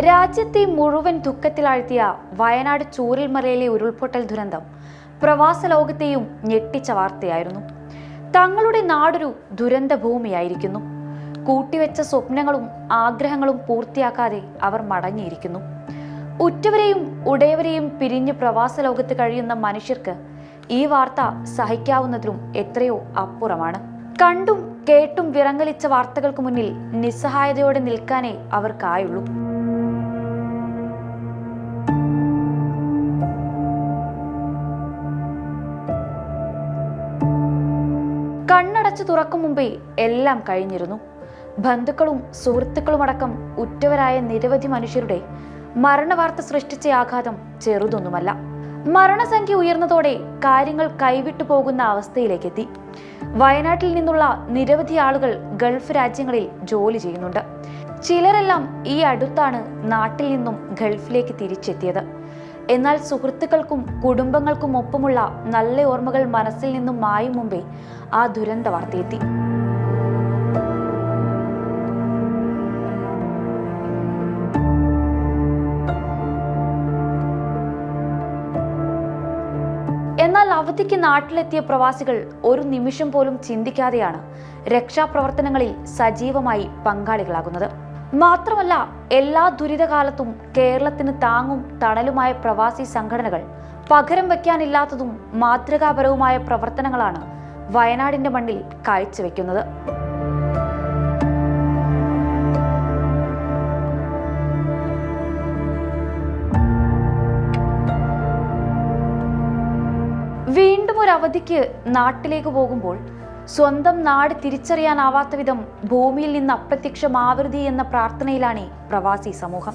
രാജ്യത്തെ മുഴുവൻ ദുഃഖത്തിലാഴ്ത്തിയ വയനാട് ചൂരൽമലയിലെ ഉരുൾപൊട്ടൽ ദുരന്തം പ്രവാസ ലോകത്തെയും ഞെട്ടിച്ച വാർത്തയായിരുന്നു. തങ്ങളുടെ നാടൊരു ദുരന്ത ഭൂമിയായിരിക്കുന്നു. കൂട്ടിവെച്ച സ്വപ്നങ്ങളും ആഗ്രഹങ്ങളും പൂർത്തിയാക്കാതെ അവർ മടങ്ങിയിരിക്കുന്നു. ഉറ്റവരെയും ഉടയവരെയും പിരിഞ്ഞ് പ്രവാസ ലോകത്ത് കഴിയുന്ന മനുഷ്യർക്ക് ഈ വാർത്ത സഹിക്കാവുന്നതിലും എത്രയോ അപ്പുറമാണ്. കണ്ടും കേട്ടും വിറങ്ങലിച്ച വാർത്തകൾക്ക് മുന്നിൽ നിസ്സഹായതയോടെ നിൽക്കാനേ അവർക്കായുള്ളൂ. കണ്ണടച്ചു തുറക്കും മുമ്പേ എല്ലാം കഴിഞ്ഞിരുന്നു. ബന്ധുക്കളും സുഹൃത്തുക്കളുമടക്കം ഉറ്റവരായ നിരവധി മനുഷ്യരുടെ മരണവാർത്ത സൃഷ്ടിച്ച ആഘാതം ചെറുതൊന്നുമല്ല. മരണസംഖ്യ ഉയർന്നതോടെ കാര്യങ്ങൾ കൈവിട്ടു പോകുന്ന അവസ്ഥയിലേക്കെത്തി. വയനാട്ടിൽ നിന്നുള്ള നിരവധി ആളുകൾ ഗൾഫ് രാജ്യങ്ങളിൽ ജോലി ചെയ്യുന്നുണ്ട്. ചിലരെല്ലാം ഈ അടുത്താണ് നാട്ടിൽ നിന്നും ഗൾഫിലേക്ക് തിരിച്ചെത്തിയത്. എന്നാൽ സുഹൃത്തുക്കൾക്കും കുടുംബങ്ങൾക്കും ഒപ്പമുള്ള നല്ല ഓർമ്മകൾ മനസ്സിൽ നിന്നും മായും മുമ്പേ ആ ദുരന്ത വാർത്തയെത്തി. എന്നാൽ അവധിക്ക് നാട്ടിലെത്തിയ പ്രവാസികൾ ഒരു നിമിഷം പോലും ചിന്തിക്കാതെയാണ് രക്ഷാപ്രവർത്തനങ്ങളിൽ സജീവമായി പങ്കാളികളാകുന്നത്. മാത്രമല്ല എല്ലാ ദുരിതകാലത്തും കേരളത്തിന് താങ്ങും തണലുമായ പ്രവാസി സംഘടനകൾ പകരം വയ്ക്കാനില്ലാത്തതും മാതൃകാപരവുമായ പ്രവർത്തനങ്ങളാണ് വയനാടിന്റെ മണ്ണിൽ കാഴ്ചവെക്കുന്നത്. വീണ്ടും ഒരു അവധിക്ക് നാട്ടിലേക്ക് പോകുമ്പോൾ സ്വന്തം നാട് തിരിച്ചറിയാനാവാത്ത വിധം ഭൂമിയിൽ നിന്ന് അപ്രത്യക്ഷമാവരുതി എന്ന പ്രാർത്ഥനയിലാണ് പ്രവാസി സമൂഹം.